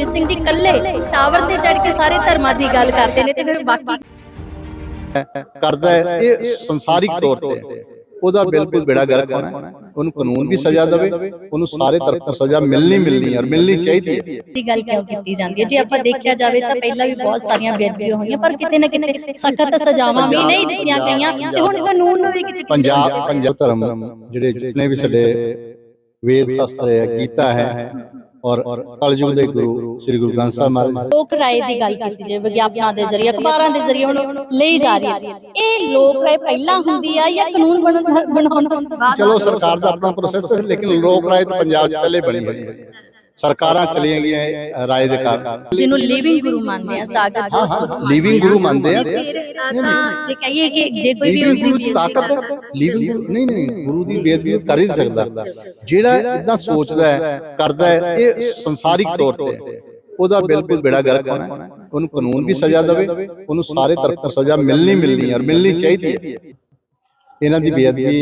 ਗੁਰਜੀਤ ਸਿੰਘ ਜੀ ਇਕੱਲੇ ਟਾਵਰ ਤੇ ਚੜ ਕੇ ਸਾਰੇ ਧਰਮਾਂ ਦੀ ਗੱਲ ਕਰਦੇ ਨੇ ਤੇ ਫਿਰ ਬਾਕੀ ਕਰਦਾ ਹੈ ਇਹ ਸੰਸਾਰਿਕ ਤੌਰ ਤੇ। ਉਹਦਾ ਬਿਲਕੁਲ ਬੇੜਾ ਗਰਕ ਹੋਣਾ ਹੈ। ਉਹਨੂੰ ਕਾਨੂੰਨ ਵੀ ਸਜ਼ਾ ਦੇਵੇ ਉਹਨੂੰ ਸਾਰੇ ਤਰਫੋਂ ਸਜ਼ਾ ਮਿਲਣੀ ਮਿਲਣੀ ਔਰ ਮਿਲਣੀ ਚਾਹੀਦੀ ਹੈ। ਦੀ ਗੱਲ ਕਿਉਂ ਕੀਤੀ ਜਾਂਦੀ ਹੈ? ਜੇ ਆਪਾਂ ਦੇਖਿਆ ਜਾਵੇ ਤਾਂ ਪਹਿਲਾਂ ਵੀ ਬਹੁਤ ਸਾਰੀਆਂ ਬੇਅਦਬੀਆਂ ਹੋਈਆਂ ਪਰ ਕਿਤੇ ਨਾ ਕਿਤੇ ਸਖਤ ਸਜ਼ਾਵਾਂ ਵੀ ਨਹੀਂ ਦਿੱਤੀਆਂ ਗਈਆਂ। ਤੇ ਹੁਣ ਕਾਨੂੰਨ ਨੂੰ ਵੀ ਕਿਤੇ ਪੰਜਾਬ ਪੰਜਾਬ ਧਰਮ ਜਿਹੜੇ ਜਿਤਨੇ ਵੀ ਸਾਡੇ ਵੇਦ ਸ਼ਾਸਤਰ ਹੈ ਗੀਤਾ ਹੈ। ਔਰ ਕਲਯੁਗ ਦੇ ਗੁਰੂ ਸ੍ਰੀ ਗੁਰੂ ਗ੍ਰੰਥ ਸਾਹਿਬ ਮਹਾਰਾਜ। ਲੋਕ ਰਾਏ ਦੀ ਗੱਲ ਕੀਤੀ ਜਾਵੇ ਵਿਗਿਆਪਨਾਂ ਦੇ ਜ਼ਰੀਏ ਅਖਬਾਰਾਂ ਦੇ ਜ਼ਰੀਏ ਹੁਣ ਲਈ ਜਾ ਰਹੀ ਹੈ। ਇਹ ਲੋਕ ਰਾਏ ਪਹਿਲਾਂ ਹੁੰਦੀ ਆ ਜਾਂ ਕਾਨੂੰਨ ਬਣਾਉਣ ਤੋਂ ਬਾਅਦ ਚਲੋ ਸਰਕਾਰ ਦਾ ਆਪਣਾ ਪ੍ਰੋਸੈਸ ਹੈ ਲੇਕਿਨ ਲੋਕ ਰਾਏ ਤਾਂ ਪੰਜਾਬ 'ਚ ਪਹਿਲੇ ਬਣੀ ਹੋਈ ਹੈ। ਸਰਕਾਰਾਂ ਚਲੀਆਂ ਗਈਆਂ ਰਾਏ ਦੇ ਕਾਰਨ। ਜਿਹਨੂੰ ਲਿਵਿੰਗ ਗੁਰੂ ਮੰਨਦੇ ਆ ਸਾਗਰ ਹਾਂ ਹਾਂ ਲਿਵਿੰਗ ਗੁਰੂ ਮੰਨਦੇ ਆ। ਤਾਂ ਜੇ ਕਹੀਏ ਕਿ ਜੇ ਕੋਈ ਵੀ ਲਿਵਿੰਗ ਗੁਰੂ ਉਸਦੀ ਚ ਤਾਕਤ ਹੈ ਲਿਵਿੰਗ ਨਹੀਂ ਨਹੀਂ ਗੁਰੂ ਦੀ ਬੇਅਦਬੀ ਕਰ ਹੀ ਨਹੀਂ ਸਕਦਾ। ਜਿਹੜਾ ਇਦਾਂ ਸੋਚਦਾ ਹੈ ਕਰਦਾ ਹੈ ਇਹ ਸੰਸਾਰਿਕ ਤੌਰ ਤੇ। ਉਹਦਾ ਬਿਲਕੁਲ ਬੇੜਾ ਗਰਕ ਹੋਣਾ ਹੈ। ਉਹਨੂੰ ਕਾਨੂੰਨ ਵੀ ਸਜ਼ਾ ਦੇਵੇ ਉਹਨੂੰ ਸਾਰੇ ਤਰਫੋਂ ਸਜ਼ਾ ਮਿਲਣੀ ਮਿਲਣੀ ਔਰ ਮਿਲਣੀ ਚਾਹੀਦੀ ਹੈ। ਇਹਨਾਂ ਦੀ ਬੇਅਦਬੀ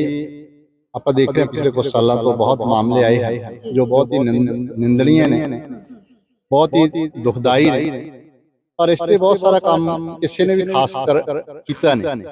ਆਪਾਂ ਦੇਖ ਰਹੇ ਹਾਂ ਪਿਛਲੇ ਕੁਝ ਸਾਲਾਂ ਤੋਂ ਬਹੁਤ ਮਾਮਲੇ ਆਏ ਹਨ, ਜੋ ਬਹੁਤ ਹੀ ਨਿੰਦ- ਨੇ। ਬਹੁਤ ਹੀ ਦੁਖਦਾਈ ਨੇ। ਪਰ ਇਸ ਤੇ ਬਹੁਤ ਸਾਰਾ ਕੰਮ ਕਿਸੇ ਨੇ ਵੀ ਖਾਸ ਕਰ, ਕੀਤਾ ਨਹੀਂ।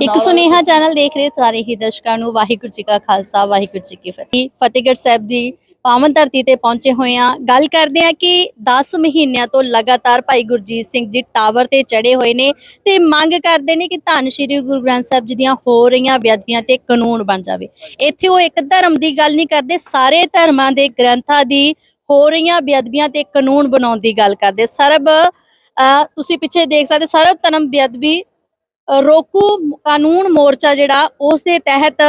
ਇੱਕ ਸੁਨੇਹਾ ਚੈਨਲ ਦੇਖ ਰਹੇ ਸਾਰੇ ਹੀ ਦਰਸ਼ਕਾਂ ਨੂੰ, ਵਾਹਿਗੁਰੂ ਜੀ ਕਾ ਖਾਲਸਾ, ਵਾਹਿਗੁਰੂ ਜੀ ਕੀ ਫਤਿਹ। ਫਤਿਹਗੜ੍ਹ ਸਾਹਿਬ ਦੀ ਪਾਵਨ ਧਰਤੀ ਤੇ ਪਹੁੰਚੇ ਹੋਏ ਆ ਗੱਲ ਕਰਦੇ ਆ ਕਿ 10 ਮਹੀਨਿਆਂ ਤੋਂ ਲਗਾਤਾਰ ਭਾਈ ਗੁਰਜੀਤ ਸਿੰਘ ਜੀ ਟਾਵਰ ਤੇ ਚੜੇ ਹੋਏ ਨੇ ਤੇ ਮੰਗ ਕਰਦੇ ਨੇ ਕਿ ਧੰਨ ਸ਼੍ਰੀ ਗੁਰੂ ਗ੍ਰੰਥ ਸਾਹਿਬ ਜੀ ਦੀਆਂ ਹੋ ਰਹੀਆਂ ਬੇਅਦਬੀਆਂ ਤੇ ਕਾਨੂੰਨ ਬਣ ਜਾਵੇ। ਇੱਥੇ ਉਹ ਇੱਕ ਧਰਮ ਦੀ ਗੱਲ ਨਹੀਂ ਕਰਦੇ ਸਾਰੇ ਧਰਮਾਂ ਦੇ ਗ੍ਰੰਥਾਂ ਦੀ ਹੋ ਰਹੀਆਂ ਬੇਅਦਬੀਆਂ ਤੇ ਕਾਨੂੰਨ ਬਣਾਉਣ ਦੀ ਗੱਲ ਕਰਦੇ। ਸਰਬ ਅਹ ਤੁਸੀਂ ਪਿੱਛੇ ਦੇਖ ਸਕਦੇ ਹੋ, ਸਰਬ ਧਰਮ ਬੇਅਦਬੀ ਰੋਕੂ ਕਾਨੂੰਨ ਮੋਰਚਾ ਜਿਹੜਾ ਉਸ ਦੇ ਤਹਿਤ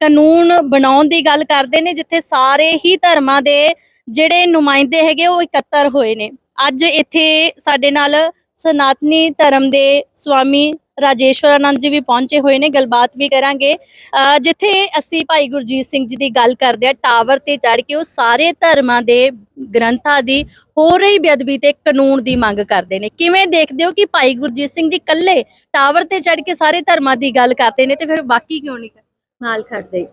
ਕਾਨੂੰਨ ਬਣਾਉਣ ਦੀ ਗੱਲ ਕਰਦੇ ਨੇ, ਜਿੱਥੇ ਸਾਰੇ ਹੀ ਧਰਮਾਂ ਦੇ ਜਿਹੜੇ ਨੁਮਾਇੰਦੇ ਹੈਗੇ ਉਹ ਇਕੱਤਰ ਹੋਏ ਨੇ। ਅੱਜ ਇੱਥੇ ਸਾਡੇ ਨਾਲ ਸਨਾਤਨੀ ਧਰਮ ਦੇ ਸਵਾਮੀ ਰਾਜੇਸ਼ਵਰਾਨੰਦ ਜੀ ਵੀ ਪਹੁੰਚੇ ਹੋਏ ਨੇ, ਗੱਲਬਾਤ ਵੀ ਕਰਾਂਗੇ। ਜਿੱਥੇ ਅਸੀਂ ਭਾਈ ਗੁਰਜੀਤ ਸਿੰਘ ਜੀ ਦੀ ਗੱਲ ਕਰਦੇ ਆ, ਟਾਵਰ ਤੇ ਚੜ ਕੇ ਉਹ ਸਾਰੇ ਧਰਮਾਂ ਦੇ ਗ੍ਰੰਥਾਂ ਦੀ ਹੋ ਰਹੀ ਬੇਅਦਬੀ ਤੇ ਕਾਨੂੰਨ ਦੀ ਮੰਗ ਕਰਦੇ ਨੇ। ਕਿਵੇਂ ਦੇਖਦੇ ਹੋ ਕਿ ਭਾਈ ਗੁਰਜੀਤ ਸਿੰਘ ਜੀ ਇਕੱਲੇ ਟਾਵਰ ਤੇ ਚੜ ਕੇ ਸਾਰੇ ਧਰਮਾਂ ਦੀ ਗੱਲ ਕਰਦੇ ਨੇ ਤੇ ਫਿਰ ਬਾਕੀ ਕਿਉਂ ਨਹੀਂ ਨਾਲ ਖੜਦੇ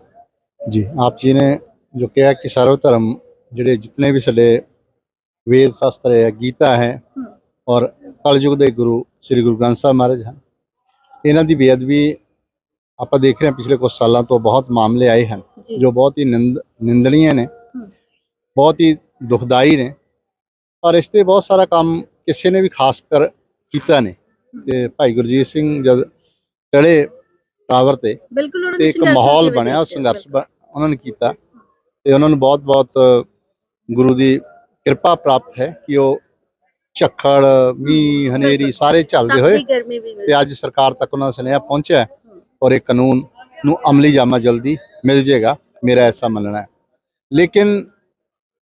ਜੀ ਆਪ ਜੀ ਨੇ ਜੋ ਕਿਹਾ ਕਿ ਸਰਵ ਧਰਮ ਜਿਹੜੇ ਜਿਤਨੇ ਵੀ ਸਾਡੇ ਵੇਦ ਸ਼ਾਸਤਰ ਹੈ ਗੀਤਾ ਹੈ। ਔਰ ਕਲਯੁਗ ਦੇ ਗੁਰੂ ਸ੍ਰੀ ਗੁਰੂ ਗ੍ਰੰਥ ਸਾਹਿਬ ਮਹਾਰਾਜ ਹਨ ਇਹਨਾਂ ਦੀ ਬੇਅਦਬੀ ਆਪਾਂ ਦੇਖ ਰਹੇ ਹਾਂ ਪਿਛਲੇ ਕੁਝ ਸਾਲਾਂ ਤੋਂ ਬਹੁਤ ਮਾਮਲੇ ਆਏ ਹਨ ਜੀ ਬਹੁਤ ਹੀ ਨਿੰਦ ਨਿੰਦਣੀय ਨੇ। ਬਹੁਤ ਹੀ ਦੁਖਦਾਈ ਨੇ ਪਰ ਇਸ ਤੇ ਬਹੁਤ ਸਾਰਾ ਕੰਮ ਕਿਸੇ ਨੇ ਵੀ ਖਾਸ ਕਰ ਕੀਤਾ ਨਹੀਂ ਤੇ ਭਾਈ ਗੁਰਜੀਤ ਸਿੰਘ ਜਦ ਚੜੇ ਟਾਵਰ ਤੇ ਬਿਲਕੁਲ ਉਹਨਾਂ ਤੇ ਇੱਕ ਮਾਹੌਲ ਬਣਿਆ ਉਹ ਸੰਘਰਸ਼ ਬ- ਉਹਨਾਂ ਨੇ ਕੀਤਾ। ਤੇ ਉਹਨਾਂ ਨੂੰ ਬਹੁਤ-ਬਹੁਤ ਗੁਰੂ ਦੀ ਕਿਰਪਾ ਪ੍ਰਾਪਤ ਹੈ ਕਿ ਉਹ ਝੱਖੜ ਮੀਂਹ ਹਨੇਰੀ ਸਾਰੇ ਚੱਲਦੇ ਹੋਏ ਗਰਮੀ ਵੀ ਤੇ ਅੱਜ ਸਰਕਾਰ ਤੱਕ ਉਹਨਾਂ ਦਾ ਸੁਨੇਹਾ ਪਹੁੰਚਿਆ ਹੈ ਔਰ ਇਹ ਕਾਨੂੰਨ ਨੂੰ ਅਮਲੀ ਜਾਮਾ ਜਲਦੀ ਮਿਲ ਜਾਏਗਾ ਮੇਰਾ ਐਸਾ ਮੰਨਣਾ ਹੈ। ਲੇਕਿਨ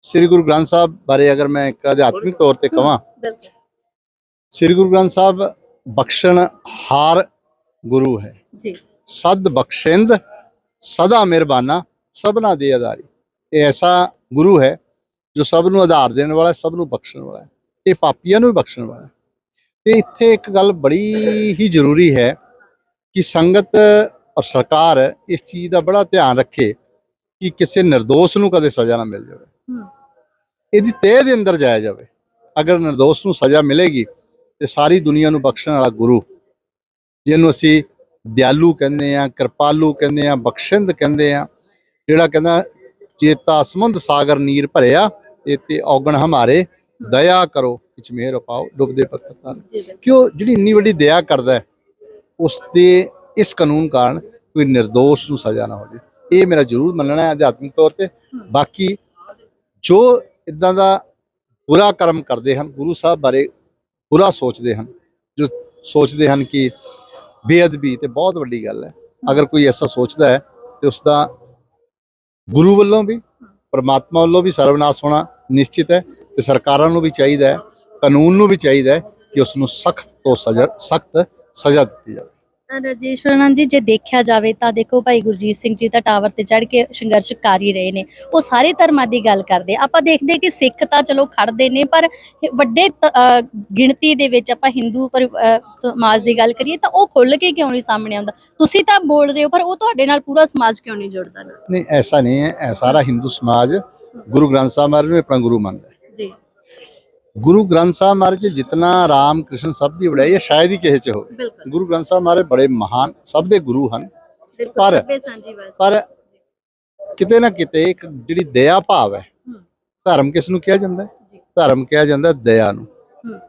ਸ੍ਰੀ ਗੁਰੂ ਗ੍ਰੰਥ ਸਾਹਿਬ ਬਾਰੇ ਅਗਰ ਮੈਂ ਇੱਕ ਅਧਿਆਤਮਿਕ ਤੌਰ ਤੇ ਕਹਾਂ ਬਿਲਕੁਲ। ਸ੍ਰੀ ਗੁਰੂ ਗ੍ਰੰਥ ਸਾਹਿਬ ਬਖਸ਼ਣ ਹਾਰ ਗੁਰੂ ਹੈ। ਜੀ। ਸਦ ਬਖਸ਼ਿੰਦ ਸਦਾ ਮਿਹਰਬਾਨਾ ਸਭਨਾ ਦੇ ਆਧਾਰੀ। ਇਹ ਐਸਾ ਗੁਰੂ ਹੈ ਜੋ ਸਭ ਨੂੰ ਆਧਾਰ ਦੇਣ ਵਾਲਾ ਸਭ ਨੂੰ ਬਖਸ਼ਣ ਵਾਲਾ ਹੈ। ਇਹ ਪਾਪੀਆਂ ਨੂੰ ਵੀ ਬਖਸ਼ਣ ਵਾਲਾ ਤੇ ਇੱਥੇ ਇੱਕ ਗੱਲ ਬੜੀ ਹੀ ਜ਼ਰੂਰੀ ਹੈ ਕਿ ਸੰਗਤ ਔਰ ਸਰਕਾਰ ਇਸ ਚੀਜ਼ ਦਾ ਬੜਾ ਧਿਆਨ ਰੱਖੇ ਕਿ ਕਿਸੇ ਨਿਰਦੋਸ਼ ਨੂੰ ਕਦੇ ਸਜ਼ਾ ਨਾ ਮਿਲ ਜਾਵੇ। ਇਹਦੀ ਤਹਿ ਦੇ ਅੰਦਰ ਜਾਇਆ ਜਾਵੇ। ਅਗਰ ਨਿਰਦੋਸ਼ ਨੂੰ ਸਜ਼ਾ ਮਿਲੇਗੀ ਤੇ ਸਾਰੀ ਦੁਨੀਆ ਨੂੰ ਬਖਸ਼ਣ ਵਾਲਾ ਗੁਰੂ ਜਿਹਨੂੰ ਅਸੀਂ ਦਿਆਲੂ ਕਹਿੰਦੇ ਆ ਕਿਰਪਾਲੂ ਕਹਿੰਦੇ ਆ ਬਖਸ਼ਿੰਦ ਕਹਿੰਦੇ ਆ ਜਿਹੜਾ ਕਹਿੰਦਾ ਚੇਤਾ ਸਮੁੰਦ ਸਾਗਰ ਨੀਰ ਭਰਿਆ ਤੇ ਤੇ ਔਗਣ ਹਮਾਰੇ ਦਇਆ ਕਰੋ ਵਿੱਚ ਮਿਹਰ ਪਾਓ ਡੁੱਬਦੇ ਪੱਤਰ ਤਰ ਜੀ ਕਿਉਂ ਜਿਹੜੀ ਇੰਨੀ ਵੱਡੀ ਦਇਆ ਕਰਦਾ ਉਸ ਦੇ ਇਸ ਕਾਨੂੰਨ ਕਾਰਨ ਕੋਈ ਨਿਰਦੋਸ਼ ਨੂੰ ਸਜ਼ਾ ਨਾ ਹੋ ਜੇ ਇਹ ਮੇਰਾ ਜ਼ਰੂਰ ਮੰਨਣਾ ਹੈ ਅਧਿਆਤਮਿਕ ਤੌਰ ਤੇ। ਬਾਕੀ ਜੋ ਇਦਾਂ ਦਾ ਬੁਰਾ ਕਰਮ ਕਰਦੇ ਹਨ ਗੁਰੂ ਸਾਹਿਬ ਬਾਰੇ ਬੁਰਾ ਸੋਚਦੇ ਹਨ ਜੋ ਸੋਚਦੇ ਹਨ ਕਿ ਬੇਅਦਬੀ ਤੇ ਬਹੁਤ ਵੱਡੀ ਗੱਲ ਹੈ। ਅਗਰ ਕੋਈ ਐਸਾ ਸੋਚਦਾ ਹੈ ਤੇ ਉਸ ਦਾ ਗੁਰੂ ਵੱਲੋਂ ਵੀ, ਪਰਮਾਤਮਾ ਵੱਲੋਂ ਵੀ ਸਰਵਨਾਸ਼ ਹੋਣਾ ਨਿਸ਼ਚਿਤ ਹੈ ਤੇ ਸਰਕਾਰਾਂ ਨੂੰ ਵੀ ਚਾਹੀਦਾ ਹੈ, ਕਾਨੂੰਨ ਨੂੰ ਵੀ ਚਾਹੀਦਾ ਹੈ ਕਿ ਉਸ ਨੂੰ ਸਖਤ ਤੋਂ ਸਜ਼ਾ, ਸਖਤ ਸਜ਼ਾ ਦਿੱਤੀ ਜਾਵੇ। ਰਜੇਸ਼ਵਰਨ ਜੀ ਜੇ ਦੇਖਿਆ ਜਾਵੇ ਤਾਂ ਦੇਖੋ ਭਾਈ ਗੁਰਜੀਤ ਸਿੰਘ ਜੀ ਤਾਂ ਟਾਵਰ ਤੇ ਚੜ੍ਹ ਕੇ ਸੰਘਰਸ਼ ਕਰ ਹੀ ਰਹੇ ਨੇ। ਉਹ ਸਾਰੇ ਧਰਮਾਂ ਦੀ ਗੱਲ ਕਰਦੇ। ਆਪਾਂ ਦੇਖਦੇ ਕਿ ਸਿੱਖ ਤਾਂ ਚਲੋ ਖੜਦੇ ਨੇ ਪਰ ਵੱਡੇ ਗਿਣਤੀ ਦੇ ਵਿੱਚ ਆਪਾਂ ਹਿੰਦੂ ਸਮਾਜ ਦੀ ਗੱਲ ਕਰੀਏ ਤਾਂ ਉਹ ਖੁੱਲ ਕੇ ਕਿਉਂ ਨਹੀਂ ਸਾਹਮਣੇ ਆਉਂਦਾ? ਤੁਸੀਂ ਤਾਂ ਬੋਲ ਰਹੇ ਹੋ ਪਰ ਉਹ ਤੁਹਾਡੇ ਨਾਲ ਪੂਰਾ ਸਮਾਜ ਕਿਉਂ ਨਹੀਂ ਜੁੜਦਾ? ਨਹੀਂ ਐਸਾ ਨਹੀਂ ਹੈ। ਸਾਰਾ ਹਿੰਦੂ ਸਮਾਜ ਗੁਰੂ ਗ੍ਰੰਥ ਸਾਹਿਬ ਮਹਾਰਾਜ ਨੂੰ ਆਪਣਾ ਗੁਰੂ ਮੰਨਦਾ ਜੀ। ਗੁਰੂ ਗ੍ਰੰਥ ਸਾਹਿਬ ਮਹਾਰਾਜ 'ਚ ਜਿਤਨਾ ਰਾਮ ਕ੍ਰਿਸ਼ਨ ਸਭ ਦੀ ਵਡਿਆਈ ਹੈ ਸ਼ਾਇਦ ਹੀ ਕਿਸੇ 'ਚ ਹੋਵੇ ਗੁਰੂ ਗ੍ਰੰਥ ਸਾਹਿਬ ਮਹਾਰਾਜ ਬੜੇ ਮਹਾਨ ਸਭ ਦੇ ਗੁਰੂ ਹਨ ਪਰ- ਪਰ ਕਿਤੇ ਨਾ ਕਿਤੇ ਇੱਕ ਜਿਹੜੀ ਦਇਆ ਭਾਵ ਹੈ। ਧਰਮ ਕਿਸ ਨੂੰ ਕਿਹਾ ਜਾਂਦਾ ਹੈ ਜੀ। ਧਰਮ ਕਿਹਾ ਜਾਂਦਾ ਦਇਆ ਨੂੰ।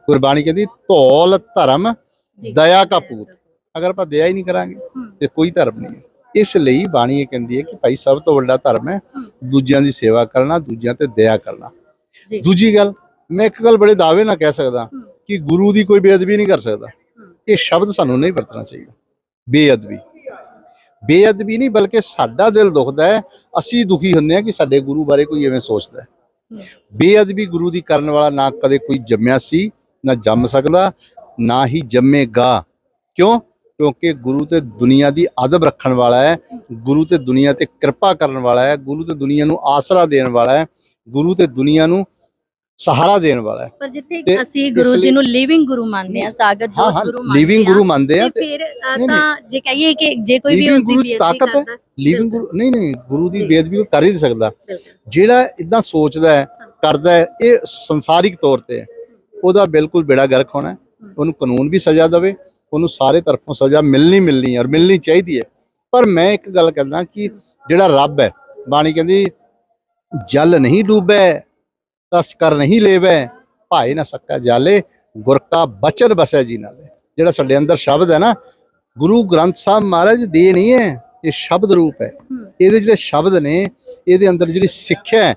ਗੁਰਬਾਣੀ ਕਹਿੰਦੀ ਧੌਲ ਧਰਮ ਜੀ। ਦਇਆ ਕਾ ਪੂਤ ਅਗਰ ਆਪਾਂ ਦਇਆ ਹੀ ਨਹੀਂ ਕਰਾਂਗੇ। ਤੇ ਕੋਈ ਧਰਮ ਨਹੀਂ ਇਸ ਲਈ ਬਾਣੀ ਇਹ ਕਹਿੰਦੀ ਹੈ ਕਿ ਭਾਈ ਸਭ ਤੋਂ ਵੱਡਾ ਧਰਮ ਹੈ। ਦੂਜਿਆਂ ਦੀ ਸੇਵਾ ਕਰਨਾ ਦੂਜਿਆਂ ਤੇ ਦਇਆ ਕਰਨਾ ਜੀ। ਦੂਜੀ ਗੱਲ ਮੈਂ ਇੱਕ ਗੱਲ ਬੜੇ ਦਾਅਵੇ ਨਾਲ ਕਹਿ ਸਕਦਾ। ਕਿ ਗੁਰੂ ਦੀ ਕੋਈ ਬੇਅਦਬੀ ਨਹੀਂ ਕਰ ਸਕਦਾ। ਇਹ ਸ਼ਬਦ ਸਾਨੂੰ ਨਹੀਂ ਵਰਤਣਾ ਚਾਹੀਦਾ ਬੇਅਦਬੀ ਬੇਅਦਬੀ ਨਹੀਂ ਬਲਕਿ ਸਾਡਾ ਦਿਲ ਦੁਖਦਾ ਹੈ ਅਸੀਂ ਦੁਖੀ ਹੁੰਦੇ ਹਾਂ ਕਿ ਸਾਡੇ ਗੁਰੂ ਬਾਰੇ ਕੋਈ ਐਵੇਂ ਸੋਚਦਾ ਹੂੰ। ਬੇਅਦਬੀ ਗੁਰੂ ਦੀ ਕਰਨ ਵਾਲਾ ਨਾ ਕਦੇ ਕੋਈ ਜੰਮਿਆ ਸੀ ਨਾ ਜੰਮ ਸਕਦਾ ਨਾ ਹੀ ਜੰਮੇਗਾ ਕਿਉਂ ਕਿਉਂਕਿ ਗੁਰੂ ਤੇ ਦੁਨੀਆ ਦੀ ਅਦਬ ਰੱਖਣ ਵਾਲਾ ਹੈ ਗੁਰੂ ਤੇ ਦੁਨੀਆ ਤੇ ਕਿਰਪਾ ਕਰਨ ਵਾਲਾ ਹੈ ਗੁਰੂ ਤੇ ਦੁਨੀਆ ਨੂੰ ਆਸਰਾ ਦੇਣ ਵਾਲਾ ਹੈ ਗੁਰੂ ਤੇ ਦੁਨੀਆ ਨੂੰ ਸਹਾਰਾ ਦੇਣ ਵਾਲਾ ਹੈ ਪਰ ਜਿੱਥੇ ਤੇ ਅਸੀਂ ਗੁਰੂ ਇਸ ਜੀ ਲਈ- ਨੂੰ ਲਿਵਿੰਗ ਗੁਰੂ ਮੰਨਦੇ ਆ ਸਾਗਤ ਹਾਂ ਜੋਤ ਹਾਂ ਗੁਰੂ ਮੰਨਦੇ ਲਿਵਿੰਗ ਗੁਰੂ ਮੰਨਦੇ ਆ ਤੇ ਫਿਰ ਅ, ਨਹੀਂ, ਤਾਂ ਜੇ ਕਹੀਏ ਕਿ ਜੇ ਕੋਈ ਵੀ Living ਉਸ ਦੀ ਗੁਰੂ 'ਚ ਬੇਇੱਜ਼ਤੀ ਤਾਕਤ ਹੈ। ਕਰਦਾ ਲਿਵਿੰਗ ਗੁਰੂ ਨਹੀਂ ਨਹੀਂ ਗੁਰੂ ਦੀ। ਬੇਅਦਬੀ ਕਰ ਹੀ ਨਹੀਂ ਸਕਦਾ ਬਿਲਕੁਲ। ਜਿਹੜਾ ਇਦਾਂ ਸੋਚਦਾ ਹੈ ਕਰਦਾ ਹੈ ਇਹ ਸੰਸਾਰਿਕ ਤੌਰ ਤੇ ਹੈ ਉਹਦਾ ਬਿਲਕੁਲ ਬੇੜਾ ਗਰਕ ਹੋਣਾ ਹੈ। ਉਹਨੂੰ ਕਾਨੂੰਨ ਵੀ ਸਜ਼ਾ ਦੇਵੇ ਉਹਨੂੰ ਸਾਰੇ ਤਰਫੋਂ ਸਜ਼ਾ ਮਿਲਣੀ ਮਿਲਣੀ ਹੈ ਔਰ ਮਿਲਣੀ ਚਾਹੀਦੀ ਹੈ ਪਰ ਮੈਂ ਇੱਕ ਗੱਲ ਕਹਿੰਦਾ ਕਿ ਜਿਹੜਾ ਰੱਬ ਹੈ ਬਾਣੀ ਕਹਿੰਦੀ ਜਲ ਨਹੀਂ ਡੂਬੈ ਤਸ ਕਰ ਨਹੀਂ ਲੇਵੈ ਭਾਏ ਨਾ ਸਕਾ ਜਾਲੇ ਗੁਰ ਕਾ ਬਚਨ ਬਸੈ ਜੀ ਨਾਲੇ। ਜਿਹੜਾ ਸਾਡੇ ਅੰਦਰ ਸ਼ਬਦ ਹੈ ਨਾ ਗੁਰੂ ਗ੍ਰੰਥ ਸਾਹਿਬ ਮਹਾਰਾਜ ਦੇ ਨਹੀਂ ਹੈ ਇਹ ਸ਼ਬਦ ਰੂਪ ਹੈ। ਇਹਦੇ ਜਿਹੜੇ ਸ਼ਬਦ ਨੇ ਇਹਦੇ ਅੰਦਰ ਜਿਹੜੀ ਸਿੱਖਿਆ ਹੈ।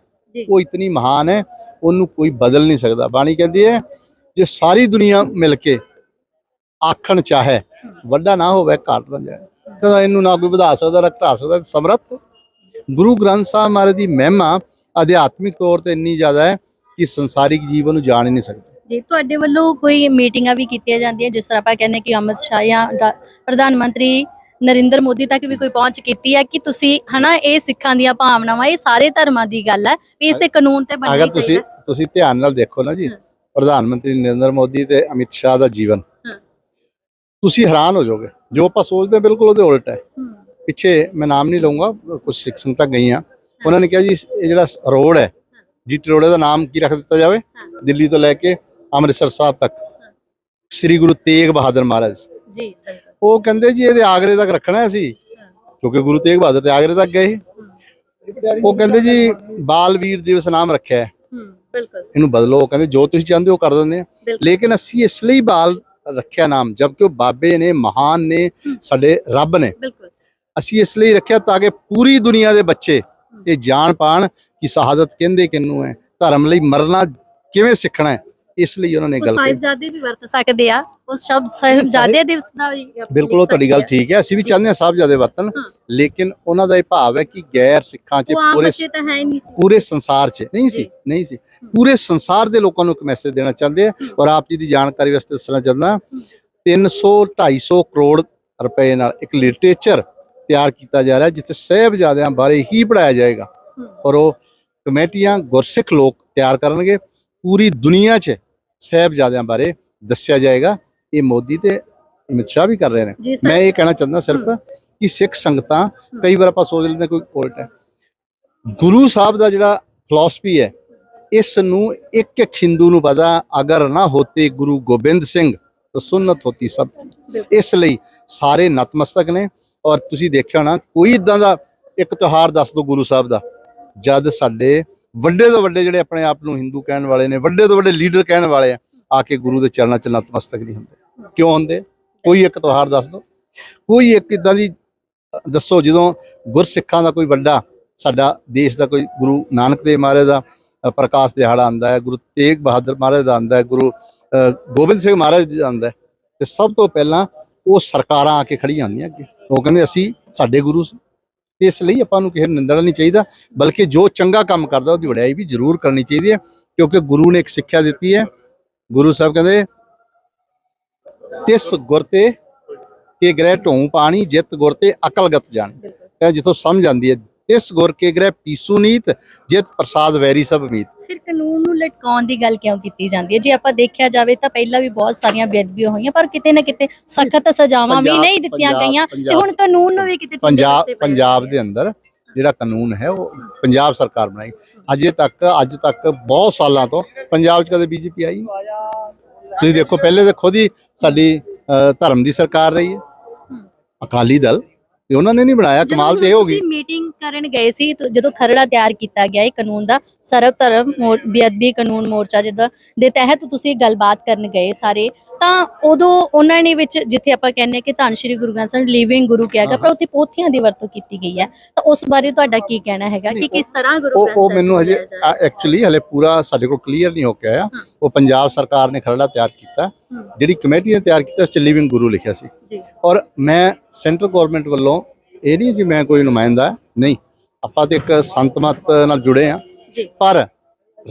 ਉਹ ਇਤਨੀ ਮਹਾਨ ਹੈ ਉਹਨੂੰ ਕੋਈ ਬਦਲ ਨਹੀਂ ਸਕਦਾ। ਬਾਣੀ ਕਹਿੰਦੀ ਹੈ ਜੇ ਸਾਰੀ ਦੁਨੀਆ ਮਿਲ ਕੇ ਆਖਣ ਚਾਹੇ ਵੱਡਾ ਨਾ ਹੋਵੇ ਘਾਟ ਨਾ ਜਾਏ। ਤਾਂ ਇਹਨੂੰ ਨਾ ਕੋਈ ਵਧਾ ਸਕਦਾ ਨਾ ਘਟਾ ਸਕਦਾ ਸਮਰੱਥ। ਗੁਰੂ ਗ੍ਰੰਥ ਸਾਹਿਬ ਮਹਾਰਾਜ ਦੀ ਮਹਿਮਾ ਅਧਿਆਤਮਿਕ ਤੌਰ ਤੇ ਇੰਨੀ ਜ਼ਿਆਦਾ ਹੈ ਕਿ ਸੰਸਾਰਿਕ ਜੀਵਨ ਨੂੰ ਜਾਣ ਹੀ ਨਹੀਂ ਸਕਦਾ। ਜੀ ਤੁਹਾਡੇ ਵੱਲੋਂ ਕੋਈ ਮੀਟਿੰਗਾਂ ਵੀ ਕੀਤੀਆਂ ਜਾਂਦੀਆਂ ਜਿਸ ਤਰ੍ਹਾਂ ਆਪਾਂ ਕਹਿੰਦੇ ਕਿ ਅਮਿਤ ਸ਼ਾਹ ਜਾਂ ਪ੍ਰਧਾਨ ਮੰਤਰੀ ਨਰਿੰਦਰ ਮੋਦੀ ਤੱਕ ਵੀ ਕੋਈ ਪਹੁੰਚ ਕੀਤੀ ਹੈ ਕਿ ਤੁਸੀਂ ਹਨਾ ਇਹ ਸਿੱਖਾਂ ਦੀਆਂ ਭਾਵਨਾਵਾਂ ਇਹ ਸਾਰੇ ਧਰਮਾਂ ਦੀ ਗੱਲ ਹੈ ਵੀ ਇਸ ਕਾਨੂੰਨ ਤੇ ਬਣਨਾ ਅਗਰ ਹੀ ਤੁਸੀਂ ਤੁਸੀਂ ਧਿਆਨ ਨਾਲ ਦੇਖੋ ਨਾ ਜੀ। ਪ੍ਰਧਾਨ ਮੰਤਰੀ ਨਰਿੰਦਰ ਮੋਦੀ ਤੇ ਅਮਿਤ ਸ਼ਾਹ ਦਾ ਜੀਵਨ। ਤੁਸੀਂ ਹੈਰਾਨ ਹੋ ਜਾਓਗੇ। ਜੋ ਆਪਾਂ ਸੋਚਦੇ ਬਿਲਕੁਲ ਉਹਦੇ ਉਲਟ ਹੈ। ਹੂੰ, ਪਿੱਛੇ ਮੈਂ ਨਾਮ ਨਹੀਂ ਲਵਾਂਗਾ ਕੁਝ ਸਿੱਖ ਸੰਗਤਾਂ ਗਈਆਂ। ਉਹਨਾਂ ਨੇ ਕਿਹਾ ਜੀ ਇਹ ਜਿਹੜਾ ਰੋਡ ਹੈ ਜੀਟੀ ਰੋਡ ਦਾ ਨਾਮ ਕੀ ਰੱਖ ਦਿੱਤਾ ਜਾਵੇ। ਦਿੱਲੀ ਤੋਂ ਲੈ ਕੇ ਅੰਮ੍ਰਿਤਸਰ ਸਾਹਿਬ ਤੱਕ। ਸ੍ਰੀ ਗੁਰੂ ਤੇਗ ਬਹਾਦਰ ਮਹਾਰਾਜ। ਜੀ ਉਹ ਕਹਿੰਦੇ ਜੀ ਇਹਦੇ ਆਗਰੇ ਤੱਕ ਰੱਖਣਾ ਸੀ ਕਿਉਂਕਿ ਗੁਰੂ ਤੇਗ ਬਹਾਦਰ ਤੇ ਆਗਰੇ ਤੱਕ ਗਏ। ਉਹ ਕਹਿੰਦੇ ਜੀ ਬਾਲਵੀਰ ਦਿਵਸ ਨਾਮ ਰੱਖਿਆ ਹੈ। ਬਿਲਕੁਲ। ਇਹਨੂੰ ਬਦਲੋ ਉਹ ਕਹਿੰਦੇ ਜੋ ਤੁਸੀਂ ਚਾਹੁੰਦੇ ਹੋ ਕਰ ਦਿੰਦੇ ਆ। ਲੇਕਿਨ ਅਸੀਂ ਇਸ ਲਈ ਬਾਲ ਰੱਖਿਆ ਨਾਮ ਜਦਕਿ ਉਹ ਬਾਬੇ ਨੇ ਮਹਾਨ ਨੇ ਸਾਡੇ ਰੱਬ ਨੇ। ਬਿਲਕੁਲ। ਅਸੀਂ ਇਸ ਲਈ ਰੱਖਿਆ ਤਾਂ ਕਿ ਪੂਰੀ ਦੁਨੀਆ ਦੇ ਬੱਚੇ ਇਹ ਜਾਣ ਪਾਣ ਕਿ ਸ਼ਹਾਦਤ ਕਹਿੰਦੇ ਕਿੰਨੂੰ ਹੈ ਧਰਮ ਲਈ ਮਰਨਾ ਕਿਵੇਂ ਸਿੱਖਣਾ ਹੈ ਇਸ ਲਈ ਉਹਨਾਂ ਨੇ ਉਹ ਗੱਲ ਕਹੀ। ਸਾਹਿਬਜ਼ਾਦੇ ਵੀ ਵਰਤ ਸਕਦੇ ਆ ਉਸ ਸ਼ਬਦ ਸਾਹਿਬਜ਼ਾਦੇ ਦਾ ਆਪਾਂ ਬਿਲਕੁਲ ਉਹ ਤੁਹਾਡੀ ਗੱਲ ਠੀਕ ਹੈ ਅਸੀਂ ਵੀ ਚਾਹੁੰਦੇ ਹਾਂ ਸਾਹਿਬਜ਼ਾਦੇ ਵਰਤਨ। ਲੇਕਿਨ ਉਹਨਾਂ ਦਾ ਇਹ ਭਾਵ ਹੈ ਕਿ ਗੈਰ ਸਿੱਖਾਂ 'ਚ ਉਹ ਪੂਰੇ। ਪੂਰੇ ਸੰਸਾਰ 'ਚ ਨਹੀਂ ਸੀ। ਨਹੀਂ ਸੀ। ਪੂਰੇ ਸੰਸਾਰ ਦੇ ਲੋਕਾਂ ਨੂੰ ਇੱਕ ਮੈਸੇਜ ਦੇਣਾ ਚਾਹੁੰਦੇ ਆ ਔਰ ਆਪ ਜੀ ਦੀ ਜਾਣਕਾਰੀ ਵਾਸਤੇ ਦੱਸਣਾ ਚਾਹੁੰਦਾ। 300 250 ਕਰੋੜ ਰੁਪਏ ਨਾਲ ਇੱਕ ਲਿਟਰੇਚਰ ਤਿਆਰ ਕੀਤਾ ਜਾ ਰਿਹਾ ਜਿੱਥੇ ਸਹਿਬਜ਼ਾਦਿਆਂ ਬਾਰੇ ਹੀ ਪੜਾਇਆ ਜਾਏਗਾ। ਔਰ ਉਹ ਕਮੇਟੀਆਂ ਗੁਰਸਿੱਖ ਲੋਕ ਤਿਆਰ ਕਰਨਗੇ। ਪੂਰੀ ਦੁਨੀਆ 'ਚ ਸਹਿਬਜ਼ਾਦਿਆਂ ਬਾਰੇ ਦੱਸਿਆ ਜਾਏਗਾ। ਇਹ ਮੋਦੀ ਤੇ ਅਮਿਤ ਸ਼ਾਹ ਵੀ ਕਰ ਰਹੇ ਨੇ। ਮੈਂ ਇਹ ਕਹਿਣਾ ਚਾਹੁੰਦਾ ਸਿਰਫ ਕਿ ਸਿੱਖ ਸੰਗਤਾਂ ਕਈ ਵਾਰ ਆਪਾਂ ਸੋਚ ਲੈਂਦੇ ਕੋਈ ਉਲਟ ਹੈ। ਗੁਰੂ ਸਾਹਿਬ ਦਾ ਜਿਹੜਾ ਫਿਲਾਸਫੀ ਹੈ ਇਸ ਨੂੰ ਇੱਕ ਇੱਕ ਹਿੰਦੂ ਨੂੰ ਪਤਾ ਅਗਰ ਨਾ ਹੋਤੇ ਗੁਰੂ ਗੋਬਿੰਦ ਸਿੰਘ ਤਾਂ ਸੁਨਨਤ ਹੋਤੀ ਸਭ। ਇਸ ਲਈ ਸਾਰੇ ਨਤਮਸਤਕ ਨੇ। ਔਰ ਤੁਸੀਂ ਦੇਖਿਆ ਹੋਣਾ, ਕੋਈ ਇਦਾਂ ਦਾ ਇੱਕ ਤਿਉਹਾਰ ਦੱਸ ਦਿਓ ਗੁਰੂ ਸਾਹਿਬ ਦਾ, ਜਦ ਸਾਡੇ ਵੱਡੇ ਤੋਂ ਵੱਡੇ ਜਿਹੜੇ ਆਪਣੇ ਆਪ ਨੂੰ ਹਿੰਦੂ ਕਹਿਣ ਵਾਲੇ ਨੇ, ਵੱਡੇ ਤੋਂ ਵੱਡੇ ਲੀਡਰ ਕਹਿਣ ਵਾਲੇ ਆ ਆ ਕੇ ਗੁਰੂ ਦੇ ਚਰਨਾਂ 'ਚ ਨਤਮਸਤਕ ਨਹੀਂ ਹੁੰਦੇ। ਕਿਉਂ ਹੁੰਦੇ? ਕੋਈ ਇੱਕ ਤਿਉਹਾਰ ਦੱਸ ਦਿਓ। ਕੋਈ ਇੱਕ ਇਦਾਂ ਦੀ, ਦੱਸੋ ਜਦੋਂ ਗੁਰਸਿੱਖਾਂ ਦਾ ਕੋਈ ਵੱਡਾ, ਸਾਡਾ ਦੇਸ਼ ਦਾ ਕੋਈ ਗੁਰੂ ਨਾਨਕ ਦੇਵ ਮਹਾਰਾਜ ਦਾ ਪ੍ਰਕਾਸ਼ ਦਿਹਾੜਾ ਆਂਦਾ ਹੈ, ਗੁਰੂ ਤੇਗ ਬਹਾਦਰ ਮਹਾਰਾਜ ਦਾ ਆਂਦਾ ਹੈ, ਗੁਰੂ ਗੋਬਿੰਦ ਸਿੰਘ ਮਹਾਰਾਜ ਦਾ ਆਂਦਾ ਹੈ, ਤੇ ਸਭ ਤੋਂ ਪਹਿਲਾਂ ਉਹ ਸਰਕਾਰਾਂ ਆ ਕੇ ਖੜੀਆਂ ਹੁੰਦੀਆਂ ਅੱਗੇ। ਉਹ ਕਹਿੰਦੇ ਅਸੀਂ ਸਾਡੇ ਗੁਰੂ ਸੀ। ਇਸ ਲਈ ਆਪਾਂ ਨੂੰ ਕਿਸੇ ਨੂੰ ਨਿੰਦਣਾ ਨਹੀਂ ਚਾਹੀਦਾ, ਬਲਕਿ ਜੋ ਚੰਗਾ ਕੰਮ ਕਰਦਾ ਉਹਦੀ ਵਡਿਆਈ ਵੀ ਜ਼ਰੂਰ ਕਰਨੀ ਚਾਹੀਦੀ ਹੈ, ਕਿਉਂਕਿ ਗੁਰੂ ਨੇ ਇੱਕ ਸਿੱਖਿਆ ਦਿੱਤੀ ਹੈ। ਗੁਰੂ ਸਾਹਿਬ ਕਹਿੰਦੇ, ਤਿਸ ਗੁਰ ਤੇ ਕਿ ਗ੍ਰਹਿ ਢੋਂ ਪਾਣੀ, ਜਿਤ ਗੁਰ ਤੇ ਅਕਲ ਗਤ ਜਾਣੀ। ਬਿਲਕੁਲ ਜਿੱਥੋਂ ਸਮਝ ਆਉਂਦੀ ਹੈ, ਤਿਸ ਗੁਰ ਕੇ ਗ੍ਰਹਿ ਪੀਸੂ ਨੀਤ, ਜਿਤ ਪ੍ਰਸਾਦ ਵੈਰੀ ਸਭ ਮੀਤ। ਫਿਰ ਕਾਨੂੰਨ ਨੂੰ ਲਟਕਾਉਣ ਦੀ ਗੱਲ ਕਿਉਂ ਕੀਤੀ ਜਾਂਦੀ ਹੈ? ਜੇ ਆਪਾਂ ਦੇਖਿਆ ਜਾਵੇ ਤਾਂ ਪਹਿਲਾਂ ਵੀ ਬਹੁਤ ਸਾਰੀਆਂ ਬੇਅਦਬੀਆਂ ਹੋਈਆਂ ਪਰ ਕਿਤੇ ਨਾ ਕਿਤੇ ਸਖਤ ਸਜ਼ਾਵਾਂ ਵੀ ਨਹੀਂ ਦਿੱਤੀਆਂ ਗਈਆਂ ਤੇ ਹੁਣ ਕਾਨੂੰਨ ਨੂੰ ਵੀ ਕਿਤੇ ਪੰਜਾਬ ਪੰਜਾਬ ਦੇ ਅੰਦਰ ਜਿਹੜਾ ਕਾਨੂੰਨ ਹੈ ਉਹ ਪੰਜਾਬ ਸਰਕਾਰ ਬਣਾਈ। ਅਜੇ ਤੱਕ ਅੱਜ ਤੱਕ ਬਹੁਤ ਸਾਲਾਂ ਤੋਂ ਪੰਜਾਬ 'ਚ ਕਦੇ ਬੀਜੇਪੀ ਆਈ। ਤੁਸੀਂ ਦੇਖੋ ਪਹਿਲੇ ਤਾਂ ਖੁਦ ਹੀ ਸਾਡੀ ਧਰਮ ਦੀ ਸਰਕਾਰ ਰਹੀ ਹੈ। ਅਕਾਲੀ ਦਲ ਤੇ ਉਹਨਾਂ ਨੇ ਨਹੀਂ ਬਣਾਇਆ ਕਮਾਲ ਤੇ ਇਹ ਹੋ ਗਈ। ਮੀਟਿੰਗ ਕਰਨ ਗਏ ਸੀ ਜਦੋਂ ਖਰੜਾ ਤਿਆਰ ਕੀਤਾ ਗਿਆ ਇਹ ਕਾਨੂੰਨ ਦਾ ਸਰਬ ਧਰਮ ਬੇਅਦਬੀ ਕਾਨੂੰਨ ਮੋਰਚਾ ਜਿਹਦਾ ਦੇ ਤਹਿਤ ਤੁਸੀਂ ਗੱਲਬਾਤ ਕਰਨ ਗਏ ਸਾਰੇ ਤਾਂ ਉਦੋਂ ਉਹਨਾਂ ਨੇ ਵਿੱਚ ਜਿੱਥੇ ਆਪਾਂ ਕਹਿੰਦੇ ਕਿ ਧੰਨ ਸ਼੍ਰੀ ਗੁਰੂ ਗ੍ਰੰਥ ਸਾਹਿਬ ਲਿਵਿੰਗ ਗੁਰੂ ਕਿਹਾ ਗਿਆ ਪਰ ਉੱਥੇ ਪੋਥੀਆਂ ਦੀ ਵਰਤੋਂ ਕੀਤੀ ਗਈ ਹੈ। ਤਾਂ ਉਸ ਬਾਰੇ ਤੁਹਾਡਾ ਕੀ ਕਹਿਣਾ ਹੈਗਾ ਕਿ ਕਿਸ ਤਰ੍ਹਾਂ ਗੁਰੂ ਉਹ ਗ੍ਰੰਥ ਉਹ ਮੈਨੂੰ ਹਜੇ? ਐਕਚੁਅਲੀ ਹਲੇ ਪੂਰਾ ਸਾਡੇ ਕੋਲ ਕਲੀਅਰ ਨਹੀਂ ਹੋ ਕੇ ਆਇਆ। ਉਹ ਪੰਜਾਬ ਸਰਕਾਰ ਨੇ ਖਰੜਾ ਤਿਆਰ ਕੀਤਾ। ਜਿਹੜੀ ਕਮੇਟੀ ਨੇ ਤਿਆਰ ਕੀਤਾ ਉਸ ਚ ਲਿਵਿੰਗ ਗੁਰੂ ਲਿਖਿਆ ਸੀ। ਔਰ ਮੈਂ ਸੈਂਟਰ ਗਵਰਨਮੈਂਟ ਵੱਲੋਂ ਇਹ ਨਹੀਂ ਕਿ ਮੈਂ ਕੋਈ ਨੁਮਾਇੰਦਾ ਨਹੀਂ। ਆਪਾਂ ਤੇ ਇੱਕ ਸੰਤਮਤ ਨਾਲ ਜੁੜੇ ਆ ਪਰ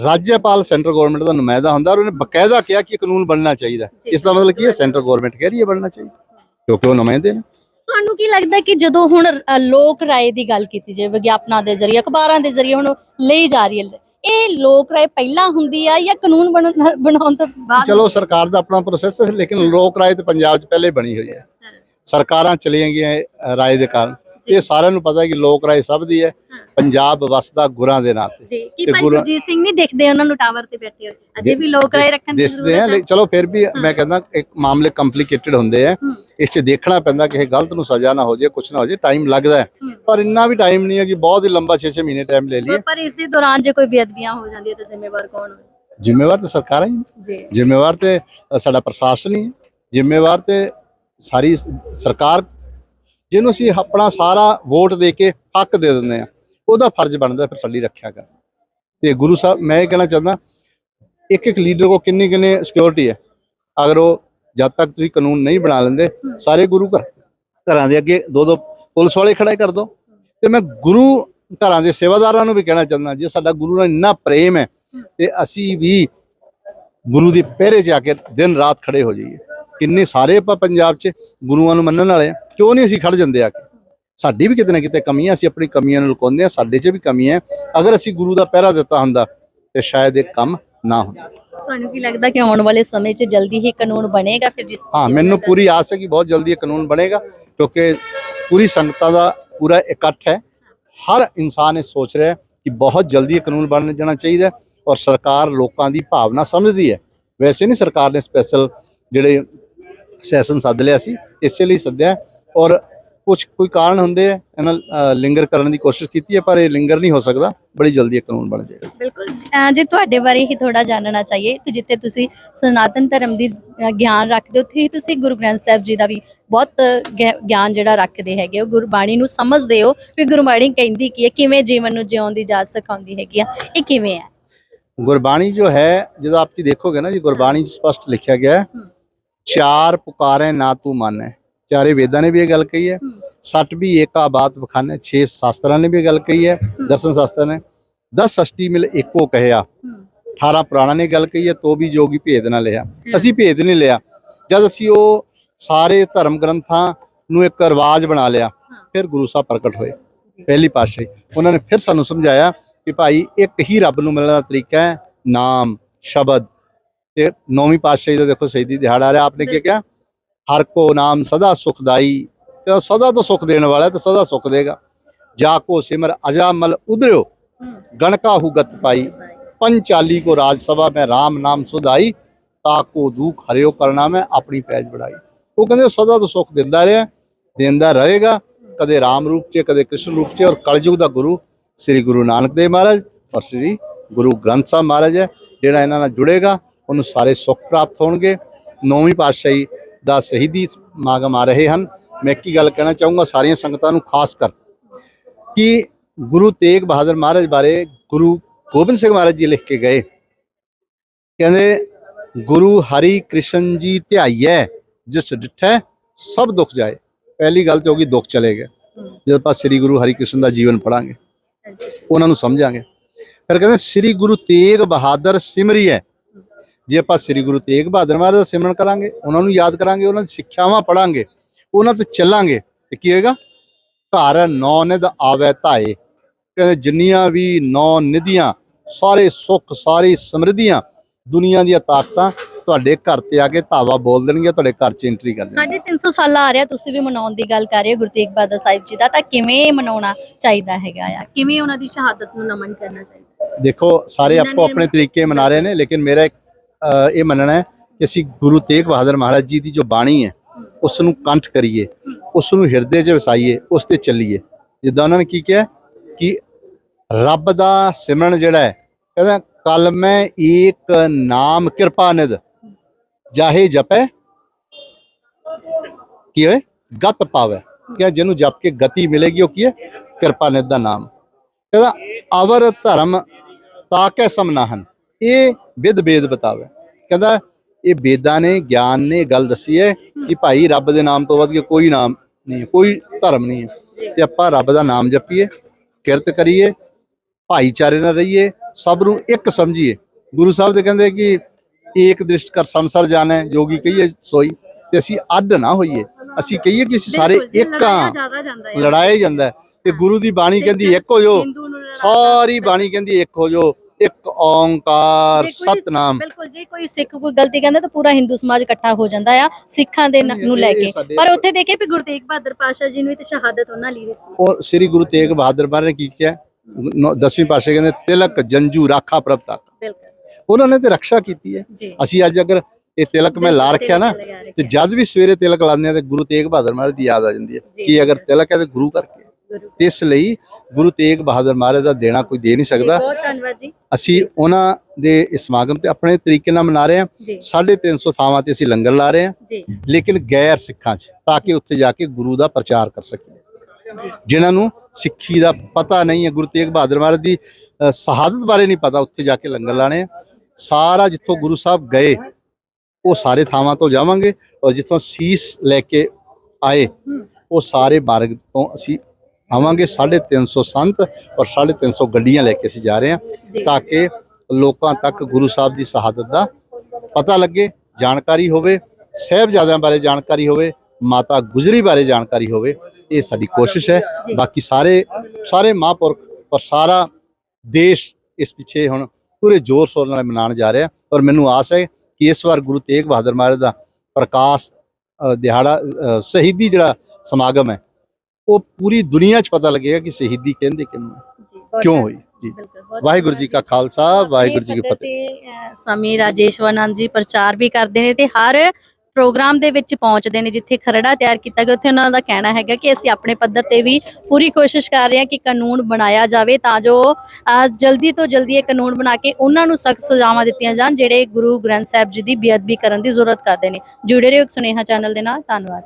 ਰਾਜਪਾਲ ਸੈਂਟਰ ਗਵਰਨਮੈਂਟ ਦਾ ਨੁਮਾਇੰਦਾ ਹੁੰਦਾ ਔਰ ਉਹਨੇ ਬਕਾਇਦਾ ਕਿਹਾ ਕਿ ਇਹ ਕਾਨੂੰਨ ਬਣਨਾ ਚਾਹੀਦਾ। ਜੀ। ਇਸ ਦਾ ਮਤਲਬ ਕੀ ਹੈ? ਸੈਂਟਰ ਗਵਰਨਮੈਂਟ ਕਹਿ ਰਹੀ ਹੈ ਬਣਨਾ ਚਾਹੀਦਾ। ਕਿਉਂਕਿ ਉਹ ਨੁਮਾਇੰਦੇ ਨੇ। ਤੁਹਾਨੂੰ ਕੀ ਲੱਗਦਾ ਕਿ ਜਦੋਂ ਹੁਣ ਅ, ਲੋਕ ਰਾਏ ਦੀ ਗੱਲ ਕੀਤੀ ਜਾਏ ਵਿਗਿਆਪਨਾਂ ਦੇ ਜ਼ਰੀਏ ਅਖਬਾਰਾਂ ਦੇ ਜ਼ਰੀਏ ਹੁਣ ਲਈ ਜਾ ਰਹੀ ਹੈ ਇਹ ਲੋਕ ਰਾਏ ਪਹਿਲਾਂ ਹੁੰਦੀ ਆ ਜਾਂ ਕਾਨੂੰਨ ਬਣਨ- ਬਣਾਉਣ ਤੋਂ ਬਾਅਦ ਚਲੋ ਸਰਕਾਰ ਦਾ ਆਪਣਾ ਪ੍ਰੋਸੈਸ ਹੈ ਲੇਕਿਨ ਲੋਕ ਰਾਏ ਤੇ ਪੰਜਾਬ 'ਚ ਪਹਿਲੇ ਬਣੀ ਹੋਈ ਹੈ। ਸਰਕਾਰਾਂ ਚਲੀਆਂ ਗਈਆਂ ਇਹ ਰਾਏ ਦੇ ਕਾਰਨ। ਇਹ ਸਾਰਿਆਂ ਨੂੰ ਪਤਾ ਹੈ ਕਿ ਲੋਕ ਰਾਏ ਸਭ ਦੀ ਹੈ। ਪੰਜਾਬ ਵਸਦਾ ਗੁਰਾਂ ਦੇ ਨਾਂ ਤੇ। ਜੀ ਕੀ ਤੇ ਭਾਈ ਗੁਰੂ- ਗੁਰਜੀਤ ਸਿੰਘ ਨਹੀਂ ਦਿਖਦੇ ਉਹਨਾਂ ਨੂੰ ਟਾਵਰ ਤੇ ਬੈਠੇ ਹੋਏ। ਅਜੇ ਵੀ ਲੋਕ ਰਾਏ ਰੱਖਣ ਦੀ ਦਿਸਦੇ ਆ ਜ਼ਰੂਰਤ ਹੈ। ਲੇਕਿਨ ਚਲੋ ਫਿਰ ਵੀ ਮੈਂ ਕਹਿੰਦਾ ਇੱਕ ਮਾਮਲੇ ਕੰਪਲਿਕੇਟਡ ਹੁੰਦੇ ਆ। ਇਸ 'ਚ ਦੇਖਣਾ ਪੈਂਦਾ ਕਿ ਇਹ ਗਲਤ ਨੂੰ ਸਜ਼ਾ ਨਾ ਹੋ ਜਾਏ ਕੁਝ ਨਾ ਹੋ ਜਾਏ ਟਾਈਮ ਲੱਗਦਾ। ਪਰ ਇੰਨਾ ਵੀ ਟਾਈਮ ਨਹੀਂ ਹੈ ਕਿ ਬਹੁਤ ਹੀ ਲੰਬਾ 6-6 ਮਹੀਨੇ ਟਾਈਮ ਲੈ ਲਈਏ। ਪਰ ਇਸ ਦੇ ਦੌਰਾਨ ਜੇ ਕੋਈ ਬੇਅਦਬੀਆਂ ਹੋ ਜਾਂਦੀਆਂ ਤਾਂ ਜ਼ਿੰਮੇਵਾਰ ਕੌਣ ਹੋਵੇ ਜ਼ਿੰਮੇਵਾਰ ਤੇ ਸਰਕਾਰਾਂ ਹੀ। ਜੀ। ਜ਼ਿੰਮੇਵਾਰ ਤੇ ਸਾਡਾ ਪ੍ਰਸ਼ਾਸਨ ਹੀ ਜ਼ਿੰਮੇਵਾਰ ਤੇ ਸਾਰੀ ਸਰਕਾਰ ਜਿਹਨੂੰ ਅਸੀਂ ਆਪਣਾ ਸਾਰਾ ਵੋਟ ਦੇ ਕੇ ਹੱਕ ਦੇ ਦਿੰਦੇ ਆ ਉਹਦਾ ਫਰਜ਼ ਬਣਦਾ ਫਿਰ ਸਾਡੀ ਰੱਖਿਆ ਕਰ ਤੇ ਗੁਰੂ ਸਾਹਿਬ ਮੈਂ ਇਹ ਕਹਿਣਾ ਚਾਹੁੰਦਾ ਇੱਕ ਇੱਕ ਲੀਡਰ ਕੋ ਕਿੰਨੀ ਕਿੰਨੀ ਸਿਕਿਉਰਿਟੀ ਹੈ? ਅਗਰ ਉਹ ਜਦ ਤੱਕ ਤੁਸੀਂ ਕਾਨੂੰਨ ਨਹੀਂ ਬਣਾ ਲੈਂਦੇ ਸਾਰੇ ਗੁਰੂ ਘਰ ਘਰਾਂ ਦੇ ਅੱਗੇ ਦੋ ਦੋ ਪੁਲਿਸ ਵਾਲੇ ਖੜੇ ਕਰ ਦੋ। ਤੇ ਮੈਂ ਗੁਰੂ ਘਰਾਂ ਦੇ ਸੇਵਾਦਾਰਾਂ ਨੂੰ ਵੀ ਕਹਿਣਾ ਚਾਹੁੰਦਾ ਜੇ ਸਾਡਾ ਗੁਰੂ ਨਾਲ ਇੰਨਾ ਪ੍ਰੇਮ ਹੈ ਤੇ ਅਸੀਂ ਵੀ ਗੁਰੂ ਦੀ ਪਹਿਰੇ ਆ ਕੇ ਦਿਨ ਰਾਤ ਖੜੇ ਹੋ ਜਾਈਏ। ਕਿੰਨੇ ਸਾਰੇ ਆਪਾਂ ਪੰਜਾਬ 'ਚ ਗੁਰੂਆਂ ਨੂੰ ਮੰਨਣ ਵਾਲੇ ਆ। ਕਿਉਂ ਨਹੀਂ ਅਸੀਂ ਖੜ ਜਾਂਦੇ ਆ ਕੇ? ਸਾਡੀ ਵੀ ਕਿਤੇ ਨਾ ਕਿਤੇ ਕਮੀਆਂ ਅਸੀਂ ਆਪਣੀ ਕਮੀਆਂ ਨੂੰ ਲੁਕਾਉਂਦੇ ਆ ਸਾਡੇ 'ਚ ਵੀ ਕਮੀਆਂ ਹੈ। ਅਗਰ ਅਸੀਂ ਗੁਰੂ ਦਾ ਪਹਿਰਾ ਦਿੱਤਾ ਹੁੰਦਾ ਤੇ ਸ਼ਾਇਦ ਇਹ ਕੰਮ ਨਾ ਹੁੰਦਾ। ਤੁਹਾਨੂੰ ਕੀ ਲੱਗਦਾ ਕਿ ਆਉਣ ਵਾਲੇ ਸਮੇਂ 'ਚ ਜਲਦੀ ਹੀ ਕਾਨੂੰਨ ਬਣੇਗਾ ਫਿਰ ਜਿਸ ਹਾਂ ਮੈਨੂੰ ਪੂਰੀ ਆਸ ਹੈ ਕਿ ਬਹੁਤ ਜਲਦੀ ਇਹ ਕਾਨੂੰਨ ਬਣੇਗਾ ਕਿਉਂਕਿ ਪੂਰੀ ਸੰਗਤਾਂ ਦਾ ਪੂਰਾ ਇਕੱਠ ਹੈ। ਹਰ ਇਨਸਾਨ ਇਹ ਸੋਚ ਰਿਹਾ ਹੈ ਕਿ ਬਹੁਤ ਜਲਦੀ ਇਹ ਕਾਨੂੰਨ ਬਣ ਜਾਣਾ ਚਾਹੀਦਾ ਹੈ ਔਰ ਸਰਕਾਰ ਲੋਕਾਂ ਦੀ ਭਾਵਨਾ ਸਮਝਦੀ ਹੈ। ਵੈਸੇ ਨਹੀਂ ਸਰਕਾਰ ਨੇ ਸਪੈਸ਼ਲ ਜਿਹੜੇ ਸੈਸ਼ਨ ਸੱਦ ਲਿਆ ਸੀ ਇਸੇ ਲਈ ਸੱਦਿਆ ਹੈ। ਔਰ ਕੁਝ ਕੋਈ ਕਾਰਨ ਹੁੰਦੇ ਆ ਇਹਨਾਂ ਲਿੰਗਰ ਕਰਨ ਦੀ ਕੋਸ਼ਿਸ਼ ਕੀਤੀ ਹੈ ਪਰ ਇਹ ਲਿੰਗਰ ਨਹੀਂ ਹੋ ਸਕਦਾ। ਬੜੀ ਜਲਦੀ ਇਹ ਕਾਨੂੰਨ ਬਣ ਜਾਏਗਾ। ਬਿਲਕੁਲ। ਜੇ ਤੁਹਾਡੇ ਬਾਰੇ ਹੀ ਥੋੜਾ ਜਾਣਨਾ ਚਾਹੀਏ ਤੇ ਜਿੱਥੇ ਤੁਸੀਂ ਸਨਾਤਨ ਧਰਮ ਦੀ ਗਿਆਨ ਰੱਖਦੇ ਹੋ ਉੱਥੇ ਹੀ ਤੁਸੀਂ ਗੁਰੂ ਗ੍ਰੰਥ ਸਾਹਿਬ ਜੀ ਦਾ ਵੀ ਬਹੁਤ ਗਿਆਨ ਜਿਹੜਾ ਰੱਖਦੇ ਹੈਗੇ ਹੋ। ਗੁਰਬਾਣੀ ਨੂੰ ਸਮਝਦੇ ਹੋ ਵੀ ਗੁਰਬਾਣੀ ਕਹਿੰਦੀ ਕੀ ਹੈ ਕਿਵੇਂ ਜੀਵਨ ਨੂੰ ਜਿਉਣ ਦੀ ਜਾਚ ਸਿਖਾਉਂਦੀ ਹੈਗੀ ਆ ਇਹ ਕਿਵੇਂ ਹੈ? ਗੁਰਬਾਣੀ ਜੋ ਹੈ ਜਦੋਂ ਆਪ ਜੀ ਦੇਖੋਗੇ ਨਾ ਜੀ ਗੁਰਬਾਣੀ ਸਪਸ਼ਟ ਲਿਖਿਆ ਗਿਆ ਹੈ। ਚਾਰ ਪੁਕਾਰੇ ਨਾ ਤੂੰ ਮੰਨੈ। ਚਾਰੇ ਵੇਦਾਂ ਨੇ ਵੀ ਇਹ ਗੱਲ ਕਹੀ ਹੈ। ਹਮ। ਸੱਟ ਵੀ ਏਕਾ ਬਾਤ ਬਖਾਨੇ ਛੇ ਸ਼ਾਸਤਰਾਂ ਨੇ ਵੀ ਇਹ ਗੱਲ ਕਹੀ ਹੈ ਦਰਸ਼ਨ ਸ਼ਾਸਤਰ ਨੇ। 10 ਅਸ਼ਟੀ ਮਿਲ ਇੱਕੋ ਕਹਿਆ। 18 ਪੁਰਾਣਾ ਨੇ ਗੱਲ ਕਹੀ ਹੈ ਤੋ ਵੀ ਜੋਗੀ ਭੇਦ ਨਾ ਲਿਆ। ਅਸੀਂ ਭੇਦ ਨਹੀਂ ਲਿਆ। ਜਦ ਅਸੀਂ ਉਹ ਸਾਰੇ ਧਰਮ ਗ੍ਰੰਥਾਂ ਨੂੰ ਇੱਕ ਰਿਵਾਜ ਬਣਾ ਲਿਆ ਫਿਰ ਗੁਰੂ ਸਾਹਿਬ ਪ੍ਰਗਟ ਹੋਏ। ਪਹਿਲੀ ਪਾਤਸ਼ਾਹੀ। ਉਹਨਾਂ ਨੇ ਫਿਰ ਸਾਨੂੰ ਸਮਝਾਇਆ ਕਿ ਭਾਈ ਇੱਕ ਹੀ ਰੱਬ ਨੂੰ ਮਿਲਣ ਦਾ ਤਰੀਕਾ ਹੈ ਨਾਮ ਸ਼ਬਦ। ਤੇ ਨੌਵੀਂ ਪਾਤਸ਼ਾਹੀ ਦਾ ਦੇਖੋ ਸ਼ਹੀਦੀ ਦਿਹਾੜਾ ਆ ਰਿਹਾ। ਆਪਨੇ ਕੀ ਕਿਹਾ? ਹਰ ਕੋ ਨਾਮ ਸਦਾ ਸੁਖਦਾਈ ਤੇ ਸਦਾ ਤੋਂ ਸੁਖ ਦੇਣ ਵਾਲਾ ਹੈ ਤੇ ਸਦਾ ਸੁਖ ਦੇਗਾ। ਜਾ ਕੋ ਸਿਮਰ ਅਜਾਮਲ ਉਧਰਿਓ ਗਣਕਾ ਹੁਗਤ ਪਾਈ। ਪੰਚਾਲੀ ਕੋ ਰਾਜ ਸਭਾ ਮੈਂ RAM ਨਾਮ ਸੁਧਾਈ ਤਾਕੋ ਦੁਖ ਹਰਿਓ ਕਰਨਾ ਮੈਂ ਆਪਣੀ ਪੈਜ ਬੜਾਈ। ਉਹ ਕਹਿੰਦੇ ਉਹ ਸਦਾ ਤੋਂ ਸੁਖ ਦਿੰਦਾ ਰਿਹਾ, ਦਿੰਦਾ ਰਹੇਗਾ। ਕਦੇ RAM ਰੂਪ 'ਚ, ਕਦੇ ਕ੍ਰਿਸ਼ਨ ਰੂਪ 'ਚ ਔਰ ਕਲਯੁਗ ਦਾ ਗੁਰੂ ਸ੍ਰੀ ਗੁਰੂ ਨਾਨਕ ਦੇਵ ਮਹਾਰਾਜ ਔਰ ਸ੍ਰੀ ਗੁਰੂ ਗ੍ਰੰਥ ਸਾਹਿਬ ਮਹਾਰਾਜ ਹੈ, ਜਿਹੜਾ ਇਹਨਾਂ ਨਾਲ ਜੁੜੇਗਾ, ਉਹਨੂੰ ਸਾਰੇ ਸੁੱਖ ਪ੍ਰਾਪਤ ਹੋਣਗੇ। ਨੌਵੀਂ ਪਾਤਸ਼ਾਹੀ ਦਾ ਸ਼ਹੀਦੀ ਸਮਾਗਮ ਆ ਰਹੇ ਹਨ। ਮੈਂ ਕੀ ਗੱਲ ਕਹਿਣਾ ਚਾਹੂੰਗਾ, ਸਾਰੀਆਂ ਸੰਗਤਾਂ ਨੂੰ ਖਾਸ ਕਰ ਕਿ ਗੁਰੂ ਤੇਗ ਬਹਾਦਰ ਮਹਾਰਾਜ ਬਾਰੇ ਗੁਰੂ ਗੋਬਿੰਦ ਸਿੰਘ ਮਹਾਰਾਜ ਜੀ ਲਿਖ ਕੇ ਗਏ। ਕਹਿੰਦੇ, ਗੁਰੂ ਹਰੀ ਕ੍ਰਿਸ਼ਨ ਜੀ ਧਿਆਈਐ ਜਿਸ ਡਿਠੈ ਸਭ ਦੁੱਖ ਜਾਏ। ਪਹਿਲੀ ਗੱਲ ਤੇ ਹੋ ਗਈ, ਦੁੱਖ ਚਲੇ ਗਏ। ਜਦ ਆਪਾਂ ਸ੍ਰੀ ਗੁਰੂ ਹਰੀ ਕ੍ਰਿਸ਼ਨ ਦਾ ਜੀਵਨ ਪੜਾਂਗੇ ਉਹਨਾਂ ਨੂੰ ਸਮਝਾਂਗੇ। ਫਿਰ ਕਹਿੰਦੇ, ਸ੍ਰੀ ਗੁਰੂ ਤੇਗ ਬਹਾਦਰ ਸਿਮਰੀਐ ਜੇ ਆਪਾਂ ਸ੍ਰੀ ਗੁਰੂ ਤੇਗ ਬਹਾਦਰ ਮਹਾਰਾਜ ਦਾ ਸਿਮਰਨ ਕਰਾਂਗੇ ਉਹਨਾਂ ਨੂੰ ਯਾਦ ਕਰਾਂਗੇ ਉਹਨਾਂ ਦੀ ਸਿੱਖਿਆਵਾਂ ਪੜਾਂਗੇ ਉਹਨਾਂ ਤੇ ਚੱਲਾਂਗੇ ਤੇ ਕੀ ਹੋਏਗਾ? ਘਰ ਨੌ ਨਿਧ ਆਵੇ ਧਾਏ। ਕਹਿੰਦੇ ਜਿੰਨੀਆਂ ਵੀ ਨੌ ਨਿਧੀਆਂ ਸਾਰੇ ਸੁੱਖ ਸਾਰੀ ਸਮਰਿੱਧੀਆਂ ਦੁਨੀਆ ਦੀਆਂ ਤਾਕਤਾਂ ਤੁਹਾਡੇ ਘਰ ਤੇ ਆ ਕੇ ਧਾਵਾ ਬੋਲ ਦੇਣਗੀਆਂ ਤੁਹਾਡੇ ਘਰ 'ਚ ਐਂਟਰੀ ਕਰ ਦੇਣਗੀਆਂ। 350 ਸਾਲਾ ਆ ਰਿਹਾ ਤੁਸੀਂ ਵੀ ਮਨਾਉਣ ਦੀ ਗੱਲ ਕਰ ਰਹੇ ਹੋ ਗੁਰੂ ਤੇਗ ਬਹਾਦਰ ਸਾਹਿਬ ਜੀ ਦਾ ਤਾਂ ਕਿਵੇਂ ਮਨਾਉਣਾ ਚਾਹੀਦਾ ਹੈਗਾ ਆ? ਕਿਵੇਂ ਉਹਨਾਂ ਦੀ ਸ਼ਹਾਦਤ ਨੂੰ ਨਮਨ ਕਰਨਾ ਚਾਹੀਦਾ? ਦੇਖੋ ਸਾਰੇ ਆਪੋ ਆਪਣੇ ਤਰੀਕੇ ਮਨਾ ਰਹੇ ਨੇ ਲੇਕਿਨ ਮੇਰਾ ਇੱਕ, ਇਹ ਮੰਨਣਾ ਹੈ ਕਿ ਅਸੀਂ ਗੁਰੂ ਤੇਗ ਬਹਾਦਰ ਮਹਾਰਾਜ ਜੀ ਦੀ ਜੋ ਬਾਣੀ ਹੈ ਉਸ ਨੂੰ ਕੰਠ ਕਰੀਏ ਉਸ ਨੂੰ ਹਿਰਦੇ 'ਚ ਵਸਾਈਏ, ਉਸ ਤੇ ਚੱਲੀਏ। ਜਿੱਦਾਂ ਉਹਨਾਂ ਨੇ ਕੀ ਕਿਹਾ? ਕਿ ਰੱਬ ਦਾ ਸਿਮਰਨ ਜਿਹੜਾ ਹੈ, ਕਹਿੰਦਾ ਕਲ ਏਕ ਨਾਮ ਕਿਰਪਾ ਨਿਧ, ਜਾਹੇ ਜਪੈ, ਕੀ ਹੋਏ? ਗਤ ਪਾਵੇ। ਕਿ ਜਿਹਨੂੰ ਜਪ ਕੇ ਗਤੀ ਮਿਲੇਗੀ, ਉਹ ਕੀ ਹੈ? ਕਿਰਪਾ ਨਿਧ ਦਾ ਨਾਮ। ਕਹਿੰਦਾ, ਅਵਰ ਧਰਮ ਤਾਕੇ ਸਮਨਾਹਨ ਇਹ ਵਿਦ ਬੇਦ ਬਤਾਵੇ। ਕਹਿੰਦਾ ਇਹ ਬੇਦਾਂ ਨੇ ਗਿਆਨ ਨੇ ਗੱਲ ਦੱਸੀ ਹੈ ਕਿ ਭਾਈ ਰੱਬ ਦੇ ਨਾਮ ਤੋਂ ਵੱਧ ਕੇ ਕੋਈ ਨਾਮ ਨਹੀਂ ਕੋਈ ਧਰਮ ਨਹੀਂ ਹੈ। ਤੇ ਆਪਾਂ ਰੱਬ ਦਾ ਨਾਮ ਜਪੀਏ ਕਿਰਤ ਕਰੀਏ ਭਾਈਚਾਰੇ ਨਾਲ ਰਹੀਏ ਸਭ ਨੂੰ ਇੱਕ ਸਮਝੀਏ। ਗੁਰੂ ਸਾਹਿਬ ਦੇ ਕਹਿੰਦੇ ਕਿ ਏਕ ਦ੍ਰਿਸ਼ਟ ਕਰ ਸੰਸਰ ਜਾਣੈ ਜੋਗੀ ਕਹੀਏ ਸੋਈ। ਤੇ ਅਸੀਂ ਅੱਡ ਨਾ ਹੋਈਏ। ਅਸੀਂ ਕਹੀਏ ਕਿ ਅਸੀਂ ਸਾਰੇ ਇੱਕ ਜਾਂਦਾ ਲੜਾਇਆ ਹੀ ਜਾਂਦਾ। ਤੇ ਗੁਰੂ ਦੀ ਬਾਣੀ ਕਹਿੰਦੀ ਇੱਕ ਹੋ ਜੋ ਸਾਰੀ ਬਾਣੀ ਕਹਿੰਦੀ ਇੱਕ ਹੋ ਜੋ ਇੱਕ ਓੰਕਾਰ ਜੇ ਕੋਈ- ਸਤਨਾਮ। ਬਿਲਕੁਲ ਜੇ ਕੋਈ ਸਿੱਖ ਕੋਈ ਗਲਤੀ ਕਹਿੰਦਾ ਤਾਂ ਪੂਰਾ ਹਿੰਦੂ ਸਮਾਜ ਇਕੱਠਾ ਹੋ ਜਾਂਦਾ ਆ ਸਿੱਖਾਂ ਦੇ ਨ- ਨੂੰ ਲੈ ਕੇ। ਸਾਡੇ- ਪਰ ਉੱਥੇ ਦੇਖੇ ਵੀ ਗੁਰੂ ਤੇਗ ਬਹਾਦਰ ਪਾਸ਼ਾ ਜੀ ਨੂੰ ਵੀ ਤੇ ਸ਼ਹਾਦਤ ਉਹਨਾਂ ਲਈ ਦਿੱਤੀ ਔਰ ਸ੍ਰੀ ਗੁਰੂ ਤੇਗ ਬਹਾਦਰ ਬਾਰੇ ਨੇ ਕੀ ਕਿਹਾ? ਨੌ- ਦਸਵੀਂ ਪਾਤਸ਼ਾਹ ਕਹਿੰਦੇ ਤਿਲਕ ਜੰਜੂ ਰਾਖਾ ਪ੍ਰਭ ਤੱਕ ਬਿਲਕੁਲ। ਉਹਨਾਂ ਨੇ ਤੇ ਰੱਖਿਆ ਕੀਤੀ ਹੈ। ਜੀ। ਅਸੀਂ ਅੱਜ ਅਗਰ ਇਹ ਤਿਲਕ ਮੈਂ ਲਾ ਰੱਖਿਆ ਨਾ ਤੇ ਜਦ ਵੀ ਸਵੇਰੇ ਤਿਲਕ ਲਾਉਂਦੇ ਆ ਤੇ ਗੁਰੂ ਤੇਗ ਬਹਾਦਰ ਮਹਾਰਾਜ ਦੀ ਯਾਦ ਆ ਜਾਂਦੀ ਹੈ ਜੀ। ਕਿ ਅਗਰ ਤਿਲਕ ਹੈ ਤੇ ਗੁਰੂ ਕਰਕੇ। ਇਸ ਲਈ ਗੁਰੂ ਤੇਗ ਬਹਾਦਰ ਮਹਾਰਾਜ ਦਾ ਦੇਣਾ ਕੋਈ ਦੇ ਨਹੀਂ ਸਕਦਾ। ਬਹੁਤ ਧੰਨਵਾਦ ਜੀ। ਅਸੀਂ ਉਹਨਾਂ ਦੇ ਇਸ ਸਮਾਗਮ ਤੇ ਆਪਣੇ ਤਰੀਕੇ ਨਾਲ ਮਨਾ ਰਹੇ ਹਾਂ। ਜੀ। 350 ਥਾਵਾਂ ਤੇ ਅਸੀਂ ਲੰਗਰ ਲਾ ਰਹੇ ਹਾਂ। ਲੇਕਿਨ ਗੈਰ ਸਿੱਖਾਂ 'ਚ ਤਾਂ ਕਿ ਉੱਥੇ ਜਾ ਕੇ ਗੁਰੂ ਦਾ ਪ੍ਰਚਾਰ ਕਰ ਸਕੀਏ। ਜਿਨ੍ਹਾਂ ਨੂੰ ਸਿੱਖੀ ਦਾ ਪਤਾ ਨਹੀਂ ਹੈ ਗੁਰੂ ਤੇਗ ਬਹਾਦਰ ਮਹਾਰਾਜ ਦੀ ਸ਼ਹਾਦਤ ਬਾਰੇ ਨਹੀਂ ਪਤਾ ਉੱਥੇ ਜਾ ਕੇ ਲੰਗਰ ਲਾਣੇ ਸਾਰਾ ਜਿੱਥੋਂ ਗੁਰੂ ਸਾਹਿਬ ਗਏ ਉਹ ਸਾਰੇ ਥਾਵਾਂ ਤੋਂ ਜਾਵਾਂਗੇ ਔਰ ਜਿੱਥੋਂ ਸੀਸ ਲੈ ਕੇ ਆਏ ਉਹ ਸਾਰੇ ਮਾਰਗ ਤੋਂ ਅਸੀਂ ਆਵਾਂਗੇ 350 ਸੰਤ ਔਰ 350 ਗੱਡੀਆਂ ਲੈ ਕੇ ਅਸੀਂ ਜਾ ਰਹੇ ਹਾਂ ਤਾਂ ਕਿ ਲੋਕਾਂ ਤੱਕ ਗੁਰੂ ਸਾਹਿਬ ਦੀ ਸ਼ਹਾਦਤ ਦਾ ਪਤਾ ਲੱਗੇ ਜਾਣਕਾਰੀ ਹੋਵੇ ਸਹਿਬਜ਼ਾਦਿਆਂ ਬਾਰੇ ਜਾਣਕਾਰੀ ਹੋਵੇ ਮਾਤਾ ਗੁਜਰੀ ਬਾਰੇ ਜਾਣਕਾਰੀ ਹੋਵੇ ਇਹ ਸਾਡੀ ਕੋਸ਼ਿਸ਼ ਹੈ। ਬਾਕੀ ਸਾਰੇ ਸਾਰੇ ਮਹਾਂਪੁਰਖ ਔਰ ਸਾਰਾ ਦੇਸ਼ ਇਸ ਪਿੱਛੇ ਹੁਣ ਪੂਰੇ ਜ਼ੋਰ ਸ਼ੋਰ ਨਾਲ ਮਨਾਉਣ ਜਾ ਰਿਹਾ ਔਰ ਮੈਨੂੰ ਆਸ ਹੈ ਕਿ ਇਸ ਵਾਰ ਗੁਰੂ ਤੇਗ ਬਹਾਦਰ ਮਹਾਰਾਜ ਦਾ ਪ੍ਰਕਾਸ਼ ਦਿਹਾੜਾ ਸ਼ਹੀਦੀ ਜਿਹੜਾ ਸਮਾਗਮ ਹੈ ਉਹ ਪੂਰੀ ਦੁਨੀਆ 'ਚ ਪਤਾ ਲੱਗੇਗਾ ਕਿ ਸ਼ਹੀਦੀ ਕਹਿੰਦੇ ਕਿਹਨੂੰ ਕਿਉਂ ਹੋਈ? ਜੀ। ਵਾਹਿਗੁਰੂ ਜੀ ਕਾ ਖਾਲਸਾ ਵਾਹਿਗੁਰੂ ਜੀ ਕੀ ਫਤਿਹ। ਸਵਾਮੀ ਰਾਜੇਸ਼ਵਰਨੰਦ ਜੀ ਪ੍ਰਚਾਰ ਵੀ ਕਰਦੇ ਨੇ ਤੇ ਹਰ ਪ੍ਰੋਗਰਾਮ ਦੇ ਵਿੱਚ ਪਹੁੰਚਦੇ ਨੇ ਜਿੱਥੇ ਖਰੜਾ ਤਿਆਰ ਕੀਤਾ ਗਿਆ ਉੱਥੇ ਉਹਨਾਂ ਦਾ ਕਹਿਣਾ ਹੈਗਾ ਕਿ ਅਸੀਂ ਆਪਣੇ ਪੱਧਰ ਤੇ ਵੀ ਪੂਰੀ ਕੋਸ਼ਿਸ਼ ਕਰ ਰਹੇ ਹਾਂ ਕਿ ਕਾਨੂੰਨ ਬਣਾਇਆ ਜਾਵੇ ਤਾਂ ਜੋ ਜਲਦੀ ਤੋਂ ਜਲਦੀ ਇਹ ਕਾਨੂੰਨ ਬਣਾ ਕੇ ਉਹਨਾਂ ਨੂੰ ਸਖਤ ਸਜ਼ਾਵਾਂ ਦਿੱਤੀਆਂ ਜਾਣ ਜਿਹੜੇ ਗੁਰੂ ਗ੍ਰੰਥ ਸਾਹਿਬ ਜੀ ਦੀ ਬੇਅਦਬੀ ਕਰਨ ਦੀ ਜ਼ਰੂਰਤ ਕਰਦੇ ਨੇ। ਜੁੜੇ ਰਹੋ ਇੱਕ ਸੁਨੇਹਾ ਚੈਨਲ ਦੇ ਨਾਲ ਧੰਨਵਾਦ।